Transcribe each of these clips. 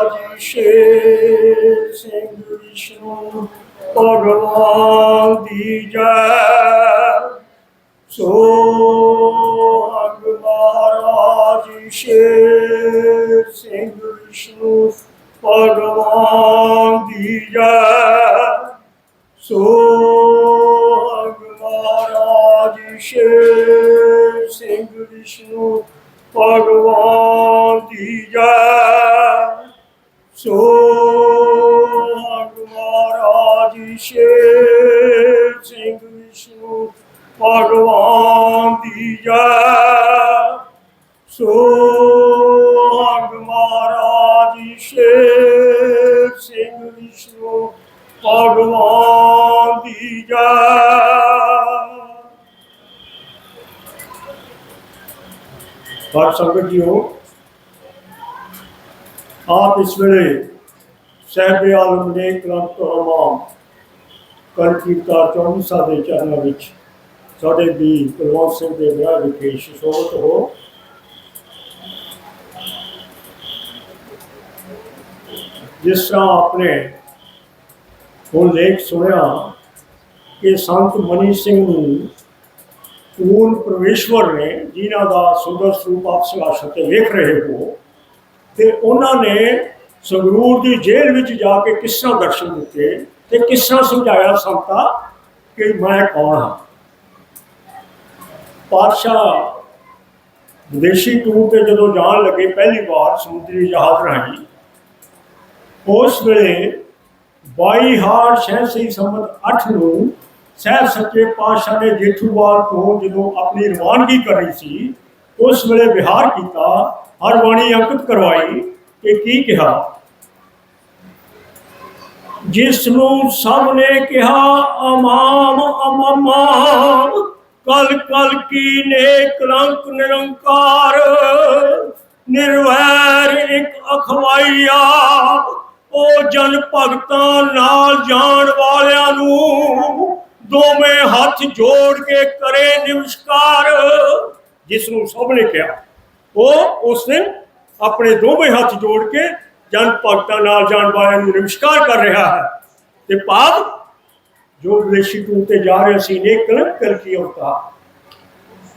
ਮਹਾਰਾਜ ਸ਼ੇਰ ਸਿੰਘ ਵਿਸ਼ਨੂੰ ਭਗਵਾਨ ਦੀ ਜੈ ਸੋ ਅਗ ਮਹਾਰਾਜ ਸ਼ੇਰ ਸਿੰਘ ਵਿਸ਼ਨੂੰ ਭਗਵਾਨ ਦੀ ਜੈ ਸੋ ਅਗ ਮਹਾਰਾਜ ਸ਼ੇਰ ਸਿੰਘ ਵਿਸ਼ਨੂੰ ਭਗਵਾਨ ਦੀ ਜੈ? ਸੋ ਅਗ ਮਹਾਰਾਜ ਸ਼ੇਰ ਸਿੰਘ ਵਿਸ਼ਨੂੰ ਭਗਵਾਨ ਦੀ ਜੈ? ਸੋ ਸੰਗਤ ਜੀਓ ਆਪ ਇਸ ਵੇਲੇ ਸਹਿਬ ਆਲਮ ਨੇ ਕਲੰਕ ਅਮਾਮ ਕਰ ਕੀਤਾ 24 ਸਾਲ ਦੇ ਚਰਨਾਂ ਵਿੱਚ ਸਾਡੇ ਵੀ ਕੁਲਵੰਤ ਸਿੰਘ ਦੇ ਵਿਆਹ ਵਿਖੇ ਸ਼ਸੋਤ ਹੋ ਜਿਸ ਤਰ੍ਹਾਂ ਆਪਣੇ ਉਹ ਲੇਖ ਸੁਣਿਆ ਕਿ ਸੰਤ ਮਨੀ ਸਿੰਘ ਨੂੰ ਪੂਰਨ ਪਰਮੇਸ਼ਵਰ ਨੇ ਜਿਨ੍ਹਾਂ ਦਾ ਸੁੰਦਰ ਸਰੂਪ ਆਪ ਸਿਆਸਤ ਤੇ ਵੇਖ ਰਹੇ ਹੋ ਤੇ ਉਹਨਾਂ ਨੇ ਸੰਗਰੂਰ ਦੀ ਜੇਲ੍ਹ ਵਿੱਚ ਜਾ ਕੇ ਕਿਸ ਤਰ੍ਹਾਂ ਦਰਸ਼ਨ ਦਿੱਤੇ ਤੇ ਕਿਸ ਸਮਝਾਇਆ ਸੰਤਾ ਕਿ ਮੈਂ ਕੌਣ ਹਾਂ? ਪਾਤਸ਼ਾਹ ਵਿਦੇਸ਼ੀ ਟੂਰ ਤੇ ਜਦੋਂ ਜਾਣ ਲੱਗੇ ਪਹਿਲੀ ਵਾਰ ਸਮੁੰਦਰੀ ਜਹਾਜ਼ ਰਾਹੀਂ, ਉਸ ਵੇਲੇ 22 ਹਾਰ ਸ਼ਹਿਸੀ ਸੰਮਤ 8 ਨੂੰ ਸਹਿਬ ਸੱਚੇ ਪਾਤਸ਼ਾਹ ਨੇ ਜੇਠੂਵਾਲ ਤੋਂ ਜਦੋਂ ਆਪਣੀ ਰਵਾਨਗੀ ਕਰੀ ਸੀ ਉਸ ਵੇਲੇ ਵਿਹਾਰ ਕੀਤਾ, ਹਰ ਬਾਣੀ ਅੰਕਿਤ ਕਰਵਾਈ ਕਿ ਕੀ ਕਿਹਾ? ਜਿਸ ਨੂੰ ਸਭ ਨੇ ਕਿਹਾ, ਅਮਾਮ ਅਮਮਾਮ ਕਲ ਕਲ ਕੀ ਨੇ ਕਲੰਕ ਨਿਰੰਕਾਰ, ਨਿਰਵੈਰ ਇੱਕ ਅਖਵਾਈਆ ਉਹ ਜਨ ਭਗਤਾਂ ਨਾਲ ਜਾਣ ਵਾਲਿਆਂ ਨੂੰ ਦੋਵੇਂ ਹੱਥ ਜੋੜ ਕੇ ਕਰੇ ਨਮਸਕਾਰ ਜਿਸ ਨੂੰ ਸਭ ਨੇ ਕਿਹਾ, ਉਹ ਉਸ ਨੇ ਆਪਣੇ ਦੋਵੇਂ ਹੱਥ ਜੋੜ ਕੇ ਜਨ ਭਗਤਾਂ ਨਾਲ ਜਾਣ ਵਾਲਿਆਂ ਨੂੰ ਨਮਸਕਾਰ ਕਰ ਰਿਹਾ ਹੈ। ਤੇ ਭਾਵ ਜੋ ਵਿਦੇਸ਼ੀ ਟੂਰ ਤੇ ਜਾ ਰਹੇ ਸੀ, ਨੇ ਕਲੰਕ ਕਰ ਕੀ ਹੁੰਦਾ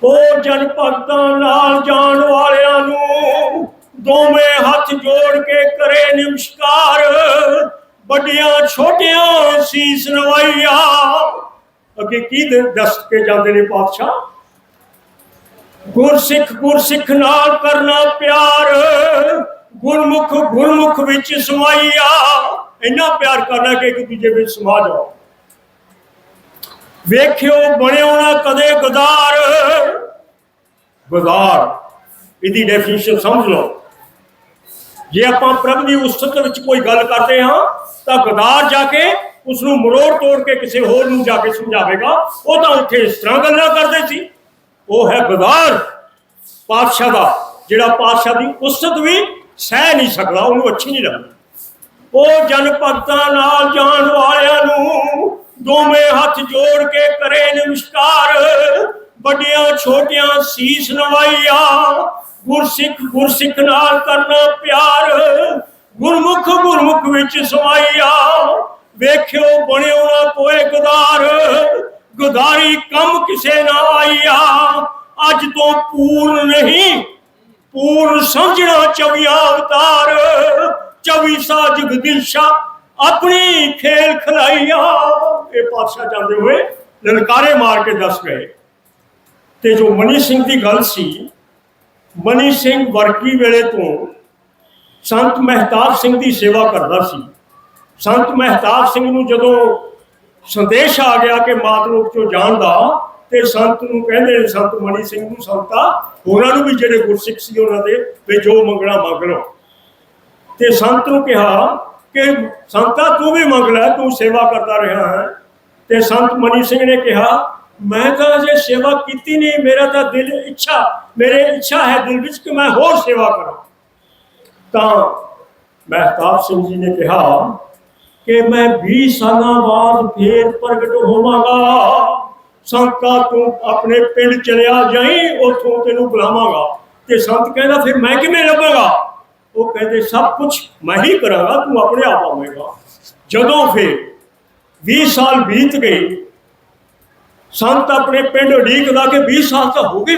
ਉਹ ਜਨ ਭਗਤਾਂ ਨਾਲ ਜਾਣ ਵਾਲਿਆਂ ਨੂੰ ਦੋਵੇਂ ਹੱਥ ਜੋੜ ਕੇ ਕਰੇ ਨਮਸਕਾਰ। ਵੱਡੀਆਂ ਛੋਟੀਆਂ ਸੀਸ ਨਵਾਈਆ। ਅੱਗੇ ਕੀ ਦੱਸ ਕੇ ਜਾਂਦੇ ਨੇ ਪਾਤਸ਼ਾਹ? ਗੁਰਸਿੱਖ ਗੁਰਸਿੱਖ ਨਾਲ ਕਰਨਾ ਪਿਆਰ। ਗੁਰਮੁਖ ਗੁਰਮੁਖ ਵਿੱਚ ਸਮਾਈਆ। ਇੰਨਾ ਪਿਆਰ ਕਰਨਾ ਕਿ ਇੱਕ ਦੂਜੇ ਵਿੱਚ ਸਮਾ ਜਾਓ। ਵੇਖਿਓ, ਬਣਿਓ ਨਾ ਕਦੇ ਗਦਾਰ। ਗਦਾਰ, ਇਹਦੀ ਡੈਫੀਨੇਸ਼ਨ ਸਮਝ ਲਓ। ਜੇ ਆਪਾਂ ਪ੍ਰਭ ਦੀ ਉਸਤਤ ਵਿੱਚ ਕੋਈ ਗੱਲ ਕਰਦੇ ਹਾਂ, ਤਾਂ ਗਦਾਰ ਜਾ ਕੇ ਉਸ ਨੂੰ ਮਰੋੜ ਤੋੜ ਕੇ ਕਿਸੇ ਹੋਰ ਨੂੰ ਜਾ ਕੇ ਸਮਝਾਵੇਗਾ। ਉਹ ਤਾਂ ਉੱਥੇ ਇਸ ਤਰ੍ਹਾਂ ਗੱਲਾਂ ਕਰਦੇ ਸੀ। ਉਹ ਹੈ ਗਦਾਰ ਪਾਤਸ਼ਾਹ ਦਾ, ਜਿਹੜਾ ਪਾਤਸ਼ਾਹ ਦੀ ਉਸਤਤ ਵੀ ਸਹਿ ਨਹੀਂ ਸਕਦਾ, ਉਹਨੂੰ ਅੱਛੀ ਨਹੀਂ ਲੱਗਦੀ। ਉਹ ਜਨ ਭਗਤਾਂ ਨਾਲ ਜਾਣ ਵਾਲਿਆਂ ਨੂੰ ਦੋਵੇਂ ਹੱਥ ਜੋੜ ਕੇ ਕਰੇ ਨਮਸਕਾਰ। ਵੱਡੀਆਂ, ਛੋਟੀਆਂ, ਸੀਸ ਨਵਾਈਆ, ਗੁਰਸਿੱਖ ਗੁਰਸਿੱਖ ਨਾਲ ਕਰਨਾ ਪਿਆਰ। ਗੁਰਮੁਖ ਗੁਰਮੁਖ ਵਿੱਚ ਸਮਾਈਆ। ਵੇਖਿਓ, ਬਣਿਓ ਨਾ ਕੋਏ ਗਦਾਰ। ਗਦਾਰੀ ਕੰਮ ਕਿਸੇ ਨਾ ਆਈਆ। ਅੱਜ ਤੋਂ ਪੂਰਨ ਨਹੀਂ ਪੂਰਨ ਸਮਝਣਾ ਚਵਿਆ ਅਵਤਾਰ। ਚਵੀ ਸਾ ਜਗਦੀਸ਼ਾ ਆਪਣੀ ਖੇਲ ਖਲਾਈਆ। ਇਹ ਪਾਤਸ਼ਾਹ ਜਾਂਦੇ ਹੋਏ ਲਲਕਾਰੇ ਮਾਰ ਕੇ ਦੱਸ ਗਏ। ਤੇ ਜੋ ਮਨੀ ਸਿੰਘ ਦੀ ਗੱਲ ਸੀ, ਮਨੀ ਸਿੰਘ ਵਰਕੀ ਵੇਲੇ ਤੋਂ ਸੰਤ ਮਹਿਤਾਬ ਸਿੰਘ ਦੀ ਸੇਵਾ ਕਰਦਾ ਸੀ। ਸੰਤ ਮਹਿਤਾਬ ਸਿੰਘ ਨੂੰ ਜਦੋਂ ਸੰਦੇਸ਼ ਆ ਗਿਆ ਕਿ ਮਾਤ ਮਾਤਰੂਪ ਚੋਂ ਜਾਣ ਦਾ ਤੇ ਸੰਤ ਨੂੰ ਕਹਿੰਦੇ ਨੇ ਸੰਤ ਮਣੀ ਸਿੰਘ ਨੂੰ ਸੰਤਾ ਹੋਰਾਂ ਨੂੰ ਵੀ ਜਿਹੜੇ ਗੁਰਸਿੱਖ ਸੀ ਉਹਨਾਂ ਦੇ ਵੀ ਜੋ ਮੰਗਣਾ ਮੰਗ ਲਓ। ਤੇ ਸੰਤ ਨੂੰ ਕਿਹਾ ਕਿ ਸੰਤਾ ਤੂੰ ਵੀ ਮੰਗ ਲੈ, ਤੂੰ ਸੇਵਾ ਕਰਦਾ ਰਿਹਾ ਹੈ। ਤੇ ਸੰਤ ਮਨੀ ਸਿੰਘ ਨੇ ਕਿਹਾ, ਮੈਂ ਤਾਂ ਅਜੇ ਸੇਵਾ ਕੀਤੀ ਨਹੀਂ, ਮੇਰਾ ਤਾਂ ਦਿਲ ਇੱਛਾ, ਮੇਰੇ ਇੱਛਾ ਹੈ ਦਿਲ ਵਿੱਚ ਕਿ ਮੈਂ ਹੋਰ ਸੇਵਾ ਕਰਾਂ। ਤਾਂ ਮਹਿਤਾਬ ਸਿੰਘ ਜੀ ਨੇ ਕਿਹਾ ਕਿ ਮੈਂ 20 ਸਾਲਾਂ ਬਾਅਦ ਫੇਰ ਪ੍ਰਗਟ ਹੋਵਾਂਗਾ। ਸੰਤਾ ਤੂੰ ਆਪਣੇ ਪਿੰਡ ਚਲਿਆ ਜਾਈ, ਉਥੋਂ ਤੈਨੂੰ ਬੁਲਾਵਾਂਗਾ। ਤੇ ਸੰਤ ਕਹਿੰਦਾ, ਫਿਰ ਮੈਂ ਕਿਵੇਂ ਲੱਭਾਂਗਾ? ਉਹ ਕਹਿੰਦੇ, ਸਭ ਕੁਝ ਮੈਂ ਹੀ ਕਰਾਂਗਾ, ਤੂੰ ਆਪਣੇ ਆਪ ਆਵੇਂਗਾ। ਜਦੋਂ ਫਿਰ 20 ਸਾਲ ਬੀਤ ਗਏ, ਸੰਤ ਆਪਣੇ ਪਿੰਡ ਉਡੀਕ ਲਾ ਕੇ 20 ਸਾਲ ਤਾਂ ਹੋ ਗਏ।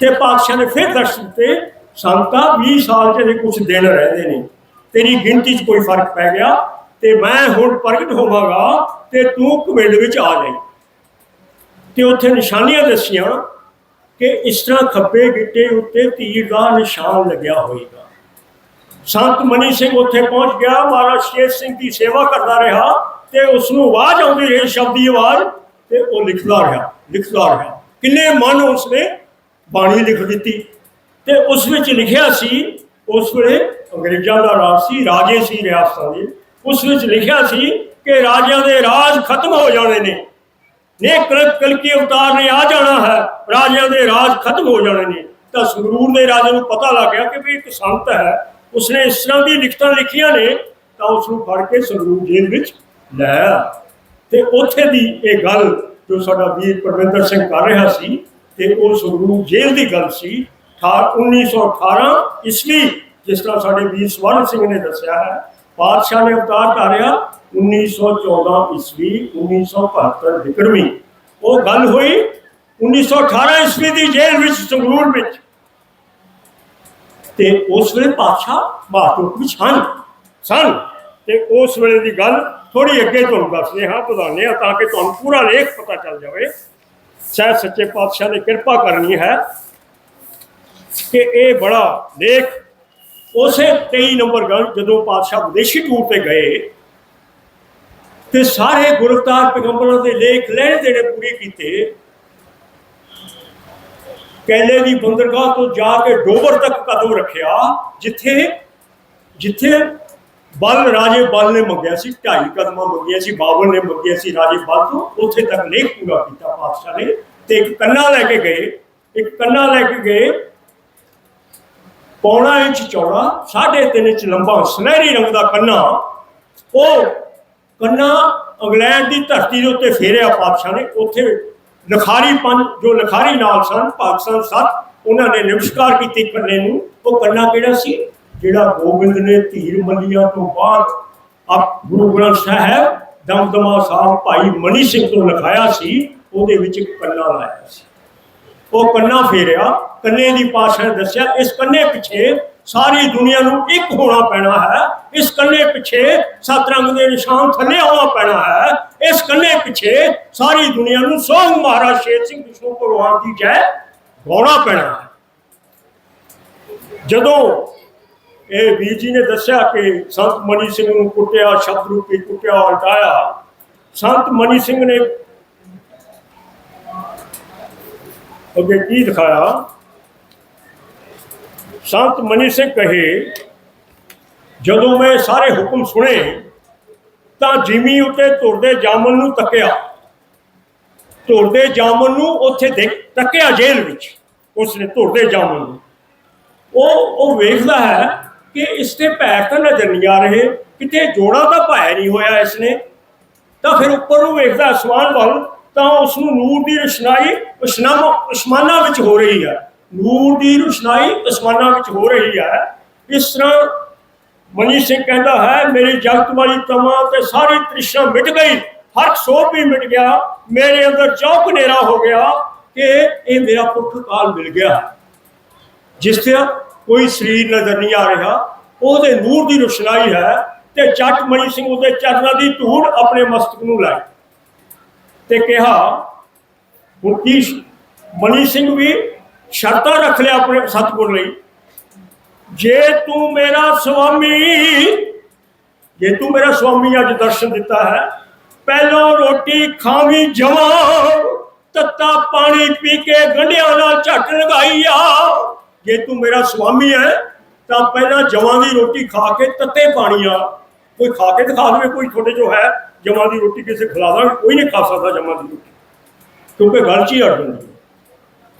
ਤੇ ਪਾਤਸ਼ਾਹ ਨੇ ਫਿਰ ਦਰਸ਼ਨ ਦਿੱਤੇ ਸੰਤਾ 20 ਸਾਲ ਜਿਹੜੇ ਕੁਝ ਦਿਨ ਰਹਿੰਦੇ ਨੇ ਤੇਰੀ ਗਿਣਤੀ 'ਚ ਕੋਈ ਫ਼ਰਕ ਪੈ ਗਿਆ ਤੇ ਮੈਂ ਹੁਣ ਪ੍ਰਗਟ ਹੋਵਾਂਗਾ ਤੇ ਤੂੰ ਕਮਿੰਡ ਵਿੱਚ ਆ ਜਾਈ। ਤੇ ਉੱਥੇ ਨਿਸ਼ਾਨੀਆਂ ਦੱਸੀਆਂ ਕਿ ਇਸ ਤਰ੍ਹਾਂ ਖੱਬੇ ਗਿੱਟੇ ਉੱਤੇ ਤੀਰ ਦਾ ਨਿਸ਼ਾਨ ਲੱਗਿਆ ਹੋਏਗਾ ਸੰਤ ਮਨੀ ਸਿੰਘ ਉੱਥੇ ਪਹੁੰਚ ਗਿਆ, ਮਹਾਰਾਜ ਸ਼ੇਰ ਸਿੰਘ ਦੀ ਸੇਵਾ ਕਰਦਾ ਰਿਹਾ ਤੇ ਉਸ ਨੂੰ ਆਵਾਜ਼ ਆਉਂਦੀ ਰਹੀ ਸ਼ਬਦੀ ਆਵਾਜ਼ ਤੇ ਉਹ ਲਿਖਦਾ ਰਿਹਾ ਲਿਖਦਾ ਰਿਹਾ। ਕਿੰਨੇ ਮਨ ਉਸਨੇ ਬਾਣੀ ਲਿਖ ਦਿੱਤੀ। ਤੇ ਉਸ ਵਿੱਚ ਲਿਖਿਆ ਸੀ ਉਸ ਵੇਲੇ ਅੰਗਰੇਜ਼ਾਂ ਦਾ ਰਾਜ ਸੀ, ਰਾਜੇ ਸੀ ਰਿਆਸਤਾਂ ਦੇ। ਉਸ ਵਿੱਚ ਲਿਖਿਆ ਸੀ ਕਿ ਰਾਜਿਆਂ ਦੇ ਰਾਜ ਖਤਮ ਹੋ ਜਾਣੇ ਨੇ। ਨੇ ਕਲ ਕਲਕੀ ਅਵਤਾਰ ਨੇ ਆ ਜਾਣਾ ਹੈ। ਰਾਜਿਆਂ ਦੇ ਰਾਜ ਖਤਮ ਹੋ ਜਾਣੇ ਨੇ। ਤਾਂ ਸੰਗਰੂਰ ਦੇ ਰਾਜੇ ਨੂੰ ਪਤਾ ਲੱਗ ਗਿਆ ਕਿ ਵੀ ਇੱਕ ਸੰਤ ਹੈ, ਉਸਨੇ ਇਸ ਤਰ੍ਹਾਂ ਦੀ ਲਿਖਤਾਂ ਲਿਖੀਆਂ ਨੇ, ਤਾਂ ਉਸ ਨੂੰ ਫੜ ਕੇ ਸੰਗਰੂਰ ਜੇਲ੍ਹ ਵਿੱਚ ਲੈ ਆਇਆ। ਤੇ ਉੱਥੇ ਦੀ ਇਹ ਗੱਲ ਜੋ ਸਾਡਾ ਵੀਰ ਪਰਵਿੰਦਰ ਸਿੰਘ ਕਰ ਰਿਹਾ ਸੀ, ਤੇ ਉਹ ਸੰਗਰੂਰ ਜੇਲ੍ਹ ਦੀ ਗੱਲ ਸੀ 1918 ਈਸਵੀ, ਜਿਸ ਤਰ੍ਹਾਂ ਸਾਡੇ ਵੀਰ ਸਵਰਨ ਸਿੰਘ ਨੇ ਦੱਸਿਆ ਹੈ ਪਾਤਸ਼ਾਹ ਨੇ ਅਵਤਾਰ ਧਾਰਿਆ 1914 ਈਸਵੀ 1972 ਵਿਕਰਮੀ। ਉਹ ਗੱਲ ਹੋਈ 1918 ਈਸਵੀ ਦੀ ਜੇਲ੍ਹ ਵਿੱਚ, ਸੰਗਰੂਰ ਵਿੱਚ। ਤੇ ਉਸ ਵੇਲੇ ਪਾਤਸ਼ਾਹ ਮਹਾਤੁਕ ਵਿੱਚ ਹਨ ਸਨ। ਤੇ ਉਸ ਵੇਲੇ ਦੀ ਗੱਲ ਥੋੜੀ ਅੱਗੇ ਤੁਹਾਨੂੰ ਦੱਸਦੇ ਹਾਂ, ਵਧਾਉਂਦੇ ਹਾਂ ਤਾਂ ਕਿ ਤੁਹਾਨੂੰ ਪੂਰਾ ਲੇਖ ਪਤਾ ਚੱਲ ਜਾਵੇ। ਸ਼ਾਇਦ ਸੱਚੇ ਪਾਤਸ਼ਾਹ ਨੇ ਕਿਰਪਾ ਕਰਨੀ ਹੈ। ਕਿ ਇਹ ਬੜਾ ਲੇਖ ਉਸੇ 23 ਨੰਬਰ ਗੱਲ ਜਦੋਂ ਪਾਤਸ਼ਾਹ ਵਿਦੇਸ਼ੀ ਟੂਰ ਤੇ ਗਏ ਤੇ ਸਾਰੇ ਗੁਰਤਾਰ ਪੈਗੰਬਰਾਂ ਦੇ ਲੇਖ ਲੈਣ ਦੇਣੇ ਪੂਰੇ ਕੀਤੇ ਕੈਲੇ ਦੀ ਬੰਦਰਗਾਹ ਤੋਂ ਜਾ ਕੇ ਡੋਬਰ ਤੱਕ ਕਦਮ ਰੱਖਿਆ, ਜਿੱਥੇ ਜਿੱਥੇ ਬਲ, ਰਾਜੇ ਬਲ ਨੇ ਮੰਗਿਆ ਸੀ, ਢਾਈ ਕਦਮਾਂ ਮੰਗੀਆਂ ਸੀ ਬਾਬਲ ਨੇ ਮੰਗਿਆ ਸੀ, ਰਾਜੇ ਬਲ ਤੋਂ, ਉੱਥੇ ਤੱਕ ਲੇਖ ਪੂਰਾ ਕੀਤਾ ਪਾਤਸ਼ਾਹ ਨੇ ਤੇ ਇੱਕ ਕੰਨਾ ਲੈ ਕੇ ਗਏ, ਇੱਕ ਕੰਨਾ ਲੈ ਕੇ ਗਏ ਪੌਣਾ ਇੰਚ ਚੌੜਾ 3.5 ਇੰਚ ਲੰਬਾ, ਸੁਨਹਿਰੀ ਰੰਗ ਦਾ ਕੰਨਾ। ਉਹ ਕੰਨਾ ਇੰਗਲੈਂਡ ਦੀ ਧਰਤੀ ਦੇ ਉੱਤੇ ਫੇਰਿਆ ਪਾਤਸ਼ਾਹ ਨੇ। ਉੱਥੇ ਲਖਾਰੀ ਪੰਜ, ਜੋ ਲਖਾਰੀ ਨਾਲ ਸਨ, ਪਾਕਿਸਤਾਨ ਸੱਤ, ਉਹਨਾਂ ਨੇ ਨਮਸਕਾਰ ਕੀਤੀ ਕੰਨੇ ਨੂੰ। ਉਹ ਕੰਨਾ ਕਿਹੜਾ ਸੀ? ਜਿਹੜਾ ਗੋਬਿੰਦ ਨੇ ਧੀਰ ਮੱਲੀਆਂ ਤੋਂ ਬਾਅਦ ਆਪ ਗੁਰੂ ਗ੍ਰੰਥ ਸਾਹਿਬ, ਦਮਦਮਾ ਸਾਹਿਬ ਭਾਈ ਮਨੀ ਸਿੰਘ ਤੋਂ ਲਿਖਾਇਆ ਸੀ, ਉਹਦੇ ਵਿੱਚ ਇੱਕ ਕੰਨਾ ਲਾਇਆ ਸੀ। ਉਹ ਕੰਨਾ ਫੇਰਿਆ, ਕੰਨੇ ਦੀ ਪਾਸ਼ਾ ਨੇ ਦੱਸਿਆ, ਇਸ ਕੰਨੇ ਪਿੱਛੇ ਸਾਰੀ ਦੁਨੀਆ ਨੂੰ ਇੱਕ ਹੋਣਾ ਪੈਣਾ ਹੈ। ਇਸ ਕੰਨੇ ਪਿੱਛੇ ਸੱਤ ਦੇ ਨਿਸ਼ਾਨ ਥੱਲੇ ਆਉਣਾ ਪੈਣਾ ਹੈ। ਇਸ ਕੰਨੇ ਪਿੱਛੇ ਸਾਰੀ ਦੁਨੀਆ ਨੂੰ ਸੋਹਣ ਮਹਾਰਾਜ ਸ਼ੇਰ ਸਿੰਘ ਵਿਸ਼ਨੂੰ ਭਗਵਾਨ ਦੀ ਜੈ ਗਾਉਣਾ ਪੈਣਾ ਹੈ। ਜਦੋਂ ਇਹ ਵੀਰ ਜੀ ਨੇ ਦੱਸਿਆ ਕਿ ਸੰਤ ਮਨੀ ਸਿੰਘ ਨੂੰ ਕੁੱਟਿਆ, ਸ਼ਬਦ ਰੂਪੀ ਕੁੱਟਿਆ, ਉਲਟਾਇਆ, ਸੰਤ ਮਨੀ ਸਿੰਘ ਨੇ ਅੱਗੇ ਕੀ ਦਿਖਾਇਆ? ਸੰਤ ਮਨੀ ਸਿੰਘ ਕਹੇ, ਜਦੋਂ ਮੈਂ ਸਾਰੇ ਹੁਕਮ ਸੁਣੇ, ਤਾਂ ਜਿਮੀ ਉੱਤੇ ਤੁਰਦੇ ਜਾਮਨ ਨੂੰ ਤੱਕਿਆ। ਤੁਰਦੇ ਜਾਮਨ ਨੂੰ ਉੱਥੇ ਦੇਖ, ਤੱਕਿਆ ਜੇਲ੍ਹ ਵਿੱਚ, ਉਸਨੇ ਤੁਰਦੇ ਜਾਮਨ ਨੂੰ। ਉਹ ਉਹ ਵੇਖਦਾ ਹੈ ਕਿ ਇਸ ਤੇ ਪੈਰ ਤਾਂ ਨਜ਼ਰ ਨਹੀਂ ਆ ਰਹੇ, ਕਿਤੇ ਜੋੜਾ ਤਾਂ ਪਾਇਆ ਨਹੀਂ ਹੋਇਆ ਇਸਨੇ ਤਾਂ ਫਿਰ ਉੱਪਰ ਨੂੰ ਵੇਖਦਾ ਅਸਮਾਨ ਵੱਲ ਤਾਂ ਉਸ ਨੂੰ ਨੂਰ ਦੀ ਰੋਸ਼ਨਾਈ ਅਸਮਾਨਾਂ ਵਿੱਚ ਹੋ ਰਹੀ ਹੈ। ਨੂਰ ਦੀ ਰੋਸ਼ਨਾਈ ਅਸਮਾਨਾਂ ਵਿੱਚ ਹੋ ਰਹੀ ਹੈ। ਇਸ ਤਰ੍ਹਾਂ ਮਨੀ ਸਿੰਘ ਕਹਿੰਦਾ ਹੈ, ਮੇਰੀ ਜਗਤ ਵਾਲੀ ਤਮਾ ਤੇ ਸਾਰੀ ਤ੍ਰਿਸ਼ਨਾ ਮਿਟ ਗਈ। ਹਰ ਸੋਭ ਵੀ ਮਿਟ ਗਿਆ। ਮੇਰੇ ਅੰਦਰ ਚੌਕ ਹਨੇਰਾ ਹੋ ਗਿਆ ਕਿ ਇਹ ਮੇਰਾ ਪੁਰਖ ਕਾਲ ਮਿਲ ਗਿਆ। ਜਿਸ ਤੇ ਕੋਈ ਸਰੀਰ ਨਜ਼ਰ ਨਹੀਂ ਆ ਰਿਹਾ, ਉਹਦੇ ਨੂਰ ਦੀ ਰੋਸ਼ਨਾਈ ਹੈ ਤੇ ਚੱਟ ਮਨੀ ਸਿੰਘ ਉਹਦੇ ਚਰਨਾਂ ਦੀ ਧੂੜ ਆਪਣੇ ਮਸਤਕ ਨੂੰ ਲਾਈ। ਤੇ ਕਿਹਾ ਹੁਣ ਕੀ ਮਣੀ ਸਿੰਘ ਵੀ ਸ਼ਰਤਾਂ ਰੱਖ ਲਿਆ ਆਪਣੇ ਸਤਿਗੁਰ ਲਈ। ਜੇ ਤੂੰ ਮੇਰਾ ਸੁਆਮੀ, ਜੇ ਤੂੰ ਮੇਰਾ ਸੁਆਮੀ ਅੱਜ ਦਰਸ਼ਨ ਦਿੱਤਾ ਹੈ, ਪਹਿਲੋਂ ਰੋਟੀ ਖਾਵੀ ਜਵਾਂ ਤੱਤਾ ਪਾਣੀ ਪੀ ਕੇ ਗੰਢਿਆਂ ਨਾਲ ਝੱਟ ਲਗਾਈ ਆ ਜੇ ਤੂੰ ਮੇਰਾ ਸੁਆਮੀ ਹੈ, ਤਾਂ ਪਹਿਲਾਂ ਜਵਾਂ ਦੀ ਰੋਟੀ ਖਾ ਕੇ ਤੱਤੇ ਪਾਣੀ ਆ ਕੋਈ ਖਾ ਕੇ ਦਿਖਾ ਦੇਵੇ, ਕੋਈ ਤੁਹਾਡੇ ਜੋ ਹੈ। ਜਵਾਂ ਦੀ ਰੋਟੀ ਕਿਸੇ ਖਿਲਾ ਕੋਈ ਨਹੀਂ ਖਾ ਸਕਦਾ ਜਵਾਂ ਦੀ ਰੋਟੀ। ਕਿਉਂਕਿ ਗੱਲ 'ਚ ਹੀ ਅੜ ਜਾਂਦੀ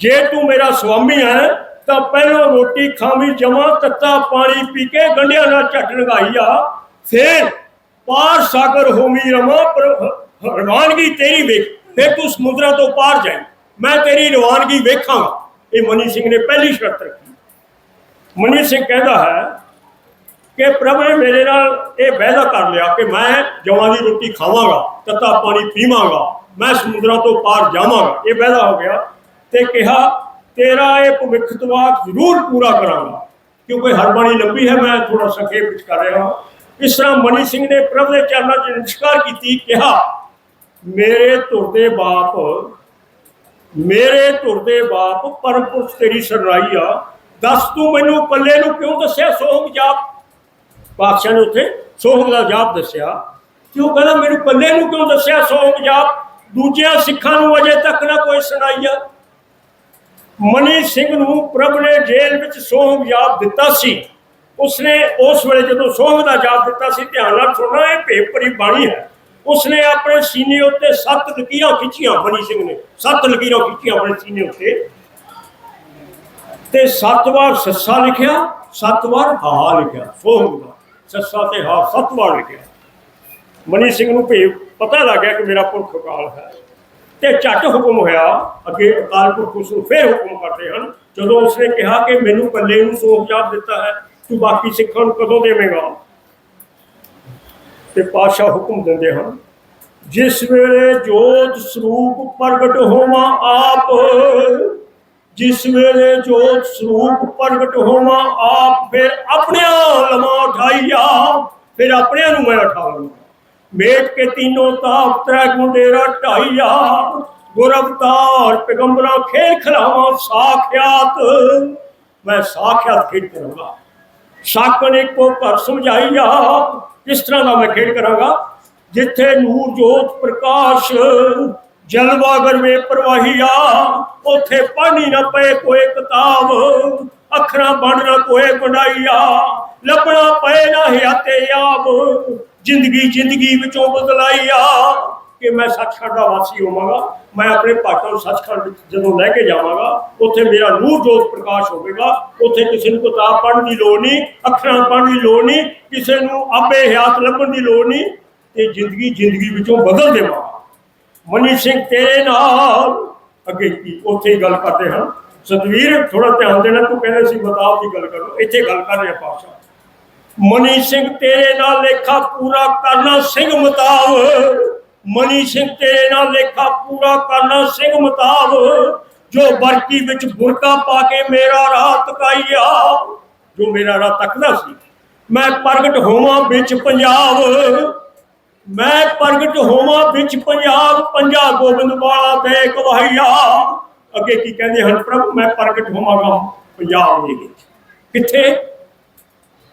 ਜੇ ਤੂੰ ਮੇਰਾ ਸੁਆਮੀ ਹੈ, ਤਾਂ ਪਹਿਲਾਂ ਰੋਟੀ ਖਾਵੀਂ, ਜਮਾਂ ਤੱਤਾ ਪਾਣੀ ਪੀ ਕੇ ਗੰਢਿਆਂ ਨਾਲ ਝੱਟ ਲਗਾਈ ਆ। ਫੇਰ ਪਾਰ ਸਾਗਰ ਹੋਮੀ ਰਮਾ ਰਵਾਨਗੀ ਤੇਰੀ ਵੇਖ, ਫੇਰ ਤੂੰ ਸਮੁੰਦਰਾਂ ਤੋਂ ਪਾਰ ਜਾਈ। ਮੈਂ ਤੇਰੀ ਰਵਾਨਗੀ ਵੇਖਾਂਗਾ ਇਹ ਮਨੀ ਸਿੰਘ ਨੇ ਪਹਿਲੀ ਸ਼ਰਤ ਰੱਖੀ। ਮਨੀ ਸਿੰਘ ਕਹਿੰਦਾ ਹੈ ਕਿ ਪ੍ਰਭ ਨੇ ਮੇਰੇ ਨਾਲ ਇਹ ਵਾਅਦਾ ਕਰ ਲਿਆ ਕਿ ਮੈਂ ਜਵਾਂ ਦੀ ਰੋਟੀ ਖਾਵਾਂਗਾ, ਤੱਤਾ ਪਾਣੀ ਪੀਵਾਂਗਾ, ਮੈਂ ਸਮੁੰਦਰਾਂ ਤੋਂ ਪਾਰ ਜਾਵਾਂਗਾ। ਇਹ ਵਾਅਦਾ ਹੋ ਗਿਆ ਤੇ ਕਿਹਾ, ਤੇਰਾ ਇਹ ਭਵਿੱਖਤਵਾ ਜ਼ਰੂਰ ਪੂਰਾ ਕਰਾਂਗਾ। ਕਿਉਂਕਿ ਹਰ ਬਾਣੀ ਲੰਬੀ ਹੈ, ਮੈਂ ਥੋੜਾ ਸੰਖੇਪ ਵਿੱਚ ਕਰ ਰਿਹਾ ਹਾਂ। ਇਸ ਤਰ੍ਹਾਂ ਮਨੀ ਸਿੰਘ ਨੇ ਪ੍ਰਭ ਦੇ ਚਰਨਾਂ 'ਚ ਨਮਸਕਾਰ ਕੀਤੀ, ਕਿਹਾ, ਮੇਰੇ ਤੁਰਦੇ ਬਾਪ, ਮੇਰੇ ਤੁਰਦੇ ਬਾਪ ਪਰਮਪੁਰਖ ਤੇਰੀ ਸਰਨਾਈ ਆ। ਦੱਸ ਤੂੰ ਮੈਨੂੰ ਪੱਲੇ ਨੂੰ ਕਿਉਂ ਦੱਸਿਆ, ਸੋਹਮ ਜਾਪ ਪਾਤਸ਼ਾਹ ਨੇ ਉੱਥੇ ਸੋਹਮ ਦਾ ਜਾਪ ਦੱਸਿਆ। ਕਿਉਂ ਕਹਿੰਦਾ, ਮੈਨੂੰ ਪੱਲੇ ਨੂੰ ਕਿਉਂ ਦੱਸਿਆ ਸੋਹਮ ਜਾਪ? ਦੂਜਿਆਂ ਸਿੱਖਾਂ ਨੂੰ ਅਜੇ ਤੱਕ ਨਾ ਕੋਈ ਸੁਣਾਈਆ। ਮਨੀ ਸਿੰਘ ਨੂੰ ਪ੍ਰਭ ਨੇ ਜੇਲ੍ਹ ਵਿੱਚ ਸੋਹਮ ਜਾਪ ਦਿੱਤਾ ਸੀ। ਉਸਨੇ ਉਸ ਵੇਲੇ ਜਦੋਂ ਸੋਹਮ ਦਾ ਜਾਪ ਦਿੱਤਾ ਸੀ, ਧਿਆਨ ਨਾਲ ਸੁਣਨਾ, ਇਹ ਭੇਪਰੀ ਬਾਣੀ ਹੈ। ਉਸਨੇ ਆਪਣੇ ਸੀਨੇ ਉੱਤੇ ਸੱਤ ਲਕੀਰਾਂ ਖਿੱਚੀਆਂ, ਮਨੀ ਸਿੰਘ ਨੇ। ਸੱਤ ਲਕੀਰਾਂ ਖਿੱਚੀਆਂ ਆਪਣੇ ਸੀਨੇ ਉੱਤੇ। ਤੇ ਸੱਤ ਵਾਰ ਸੱਸਾ ਲਿਖਿਆ, ਸੱਤ ਵਾਰ ਹਾ ਲਿਖਿਆ ਸੋਹਮ ਦਾ। ਸੱਸਾ ਤੇ ਹਾ ਸੱਤ ਵਾਰ ਮਨੀ ਸਿੰਘ ਨੂੰ ਭੇ ਪਤਾ ਲੱਗ ਗਿਆ ਕਿ ਮੇਰਾ ਪੁਰਖ ਅਕਾਲ ਹੈ। ਤੇ ਝੱਟ ਹੁਕਮ ਹੋਇਆ, ਅੱਗੇ ਅਕਾਲ ਪੁਰਖ ਨੂੰ ਫੇਰ ਹੁਕਮ ਕਰਦੇ ਹਨ, ਜਦੋਂ ਉਸਨੇ ਕਿਹਾ ਕਿ ਮੈਨੂੰ ਕੱਲੇ ਨੂੰ ਸੋਖ ਜਾਪ ਦਿੱਤਾ ਹੈ, ਤੂੰ ਬਾਕੀ ਸਿੱਖਾਂ ਨੂੰ ਕਦੋਂ ਦੇਵੇਂਗਾ? ਤੇ ਪਾਸ਼ਾ ਹੁਕਮ ਦਿੰਦੇ ਹਨ, ਜਿਸ ਵੇਲੇ ਜੋਤ ਸਰੂਪ ਪ੍ਰਗਟ ਹੋਵਾਂ ਆਪ, ਜਿਸ ਵੇਲੇ ਜੋਤ ਸਰੂਪ ਪ੍ਰਗਟ ਹੋਵਾਂ ਆਪ, ਫਿਰ ਆਪਣਿਆਂ ਲਮਾ ਫਿਰ ਆਪਣਿਆਂ ਨੂੰ ਮੈਂ ਉਠਾਵਾਂਗਾ ਮੇਟ ਕੇ ਤੀਨੋਂ ਤਾਪ ਤ੍ਰੈ ਗੁੰਡੇਰਾ ਢਾਈਆ ਗੁਰ ਪੈਗੰਬਰਾਂ ਖੇਲ ਖਲਾਵਾਂ ਸਾਖਿਆਤ। ਮੈਂ ਸਾਖਿਆਤ ਖੇਡ ਕਰਾਂਗਾ ਸਾਕਣ ਇੱਕੋ ਘਰ ਸਮਝਾਈਆ ਇਸ ਤਰ੍ਹਾਂ ਦਾ ਮੈਂ ਖੇਡ ਕਰਾਂਗਾ, ਜਿੱਥੇ ਨੂਰ ਜੋਤ ਪ੍ਰਕਾਸ਼ ਜਲਵਾਗਰ ਵੇ ਪ੍ਰਵਾਹੀਆ ਉਥੇ ਪਾਣੀ ਨਾ ਪਏ ਕੋਈ ਕਿਤਾਬ। ਅੱਖਰਾਂ ਬਣ ਕੋਏ ਗੁੰਡਾਈਆ ਲੱਭਣਾ ਪਏ ਨਾ ਹਿਆਤੇ ਆਪ ਜ਼ਿੰਦਗੀ ਜ਼ਿੰਦਗੀ ਵਿੱਚੋਂ ਬਦਲਾਈਆ। ਕਿ ਮੈਂ ਸੱਚਖੰਡ ਦਾ ਵਾਸੀ ਹੋਵਾਂਗਾ, ਮੈਂ ਆਪਣੇ ਭਾਟਾਂ ਨੂੰ ਸੱਚਖੰਡ ਜਦੋਂ ਲੈ ਕੇ ਜਾਵਾਂਗਾ, ਉੱਥੇ ਮੇਰਾ ਨੂਰ ਜੋਤ ਪ੍ਰਕਾਸ਼ ਹੋਵੇਗਾ। ਉੱਥੇ ਕਿਸੇ ਨੂੰ ਕਿਤਾਬ ਪੜ੍ਹਨ ਦੀ ਲੋੜ ਨਹੀਂ, ਅੱਖਰਾਂ ਪੜ੍ਹਨ ਦੀ ਲੋੜ ਨਹੀਂ, ਕਿਸੇ ਨੂੰ ਆਪੇ ਹਿਆਤ ਲੱਭਣ ਦੀ ਲੋੜ ਨਹੀਂ, ਤੇ ਜ਼ਿੰਦਗੀ ਜ਼ਿੰਦਗੀ ਵਿੱਚੋਂ ਬਦਲ ਦੇਵਾਂਗਾ ਮਨੀ ਸਿੰਘ ਤੇਰੇ ਨਾਲ। ਅੱਗੇ ਕੀ ਉੱਥੇ ਹੀ ਗੱਲ ਕਰਦੇ ਹਨ। ਸਤਵੀਰ ਥੋੜਾ ਧਿਆਨ ਦੇਣਾ, ਤੂੰ ਕਹਿੰਦੇ ਸੀ ਬਤਾਓ ਦੀ ਗੱਲ ਕਰੋ, ਇੱਥੇ ਗੱਲ ਕਰ ਰਿਹਾ ਪਾਸ਼ਾ ਮਨੀ ਸਿੰਘ ਤੇਰੇ ਨਾਲ ਲੇਖਾ ਪੂਰਾ ਕਰਨਾ, ਸਿੰਘ ਮਤਾਵ ਮਨੀ ਸਿੰਘ ਤੇਰੇ ਨਾਲ ਲੇਖਾ ਪੂਰਾ ਕਰਨਾ, ਸਿੰਘ ਮਤਾਵ ਜੋ ਬਰਕੀ ਵਿੱਚ ਬੁਰਕਾ ਪਾ ਕੇ ਮੇਰਾ ਰਾਹ ਤਕਾਈਆ, ਜੋ ਮੇਰਾ ਰਾਹ ਤੱਕਦਾ ਸੀ। ਮੈਂ ਪ੍ਰਗਟ ਹੋਵਾਂ ਵਿੱਚ ਪੰਜਾਬ। ਮੈਂ ਪ੍ਰਗਟ ਹੋਵਾਂ ਵਿੱਚ ਪੰਜਾਬ, ਪੰਜਾ ਗੋਬਿੰਦ ਵਾਲਾ ਦੇ ਗਵਾਹੀਆ। ਅੱਗੇ ਕੀ ਕਹਿੰਦੇ ਹਨ, ਪ੍ਰਭੂ, ਮੈਂ ਪ੍ਰਗਟ ਹੋਵਾਂਗਾ, ਪੰਜਾਬ ਦੇ ਵਿੱਚ। ਕਿੱਥੇ?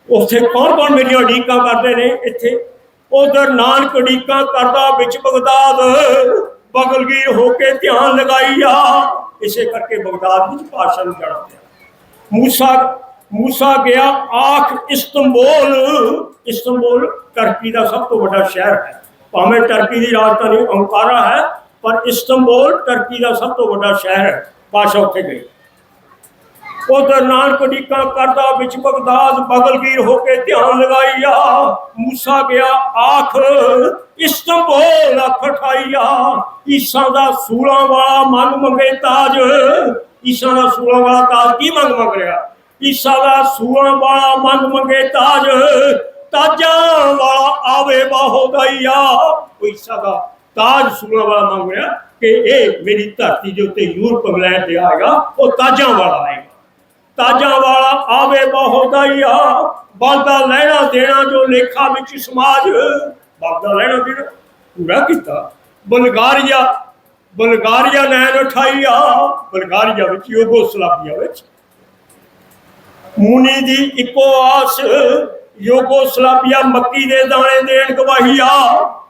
ਉੱਥੇ ਕੌਣ ਕੌਣ ਮੇਰੀਆਂ ਉਡੀਕਾਂ ਕਰਦੇ ਨੇ? ਇੱਥੇ ਉਧਰ ਨਾਨਕ ਉਡੀਕਾਂ ਕਰਦਾ, ਵਿੱਚ ਬਗਦਾਦ, ਬਗਲਗੀਰ ਹੋ ਕੇ ਧਿਆਨ ਲਗਾਈਆ ਇਸੇ ਕਰਕੇ ਬਗਦਾਦ ਵਿੱਚ ਪਾਸ਼ਾ ਨੂੰ ਜਾਣਾ ਪਿਆ। ਮੂਸਾ ਮੂਸਾ ਗਿਆ, ਆਖ, ਇਸਤੰਬੁਲ ਇਸਤੰਬੁਲ ਟਰਕੀ ਦਾ ਸਭ ਤੋਂ ਵੱਡਾ ਸ਼ਹਿਰ ਹੈ। ਭਾਵੇਂ ਟਰਕੀ ਦੀ ਰਾਜਧਾਨੀ ਅੰਕਾਰਾ ਹੈ ਪਰ ਇਸਤੰਬੁਲ ਟਰਕੀ ਦਾ ਸਭ ਤੋਂ ਵੱਡਾ ਸ਼ਹਿਰ ਹੈ ਪਾਸ਼ਾ ਉੱਥੇ ਗਏ। ਉਧਰ ਨਾਨਕ ਡੀਕਾਂ ਕਰਦਾ, ਵਿੱਚ ਬਗਦਾਦ ਬਗਲਗੀਰ ਹੋ ਕੇ ਧਿਆਨ ਲਗਾਈਆ। ਮੂਸਾ ਗਿਆ, ਆਖ, ਇਸਤੰਬੁਲ ਅਖਠਾਈਆ ਈਸਾ ਦਾ ਸੂਲਾਂ ਵਾਲਾ ਮਨ ਮੰਗੇ ਤਾਜ। ਈਸਾ ਦਾ ਸੂਲਾਂ ਵਾਲਾ ਤਾਜ ਕੀ ਮੰਗ ਮੰਗ ਰਿਹਾ? ਈਸਾ ਦਾ ਸੂਲਾਂ ਵਾਲਾ ਮਨ ਮੰਗੇ ਤਾਜ। ਤਾਜਾਂ ਵਾਲਾ ਆਵੇ ਬਾਹੋ ਗਈਆ। ਈਸਾ ਦਾ ਤਾਜ ਸੂਲਾਂ ਵਾਲਾ ਮੰਗ ਕਿ ਇਹ ਮੇਰੀ ਧਰਤੀ ਦੇ ਉੱਤੇ ਯੂਰਪ ਇੰਗਲੈਂਡ ਤੇ ਆਏਗਾ, ਉਹ ਤਾਜਾਂ ਵਾਲਾ ਆਏਗਾ। ਤਾਜਾਂ ਵਾਲਾ ਆਵੇ ਬਹੁਦਾਈਆ ਬਲਦਾ ਲੈਣਾ ਦੇਣਾ ਜੋ ਲੇਖਾ ਵਿੱਚ ਸਮਾਜ ਬਲਦਾ ਲੈਣਾ ਦੇਣਾ, ਪੂਰਾ ਕੀਤਾ। ਬਲਗਾਰੀਆ ਬਲਗਾਰੀਆ ਨੈਣ ਉਠਾਈਆ ਬਲਗਾਰੀਆ ਵਿੱਚ ਯੂਗੋਸਲਾਵੀਆ ਵਿੱਚ। ਮੂਨੀ ਦੀ ਇੱਕੋ ਆਸ ਯੂਗੋਸਲਾਵੀਆ ਮੱਕੀ ਦੇ ਦਾਣੇ ਦੇਣ ਗਵਾਹੀਆ।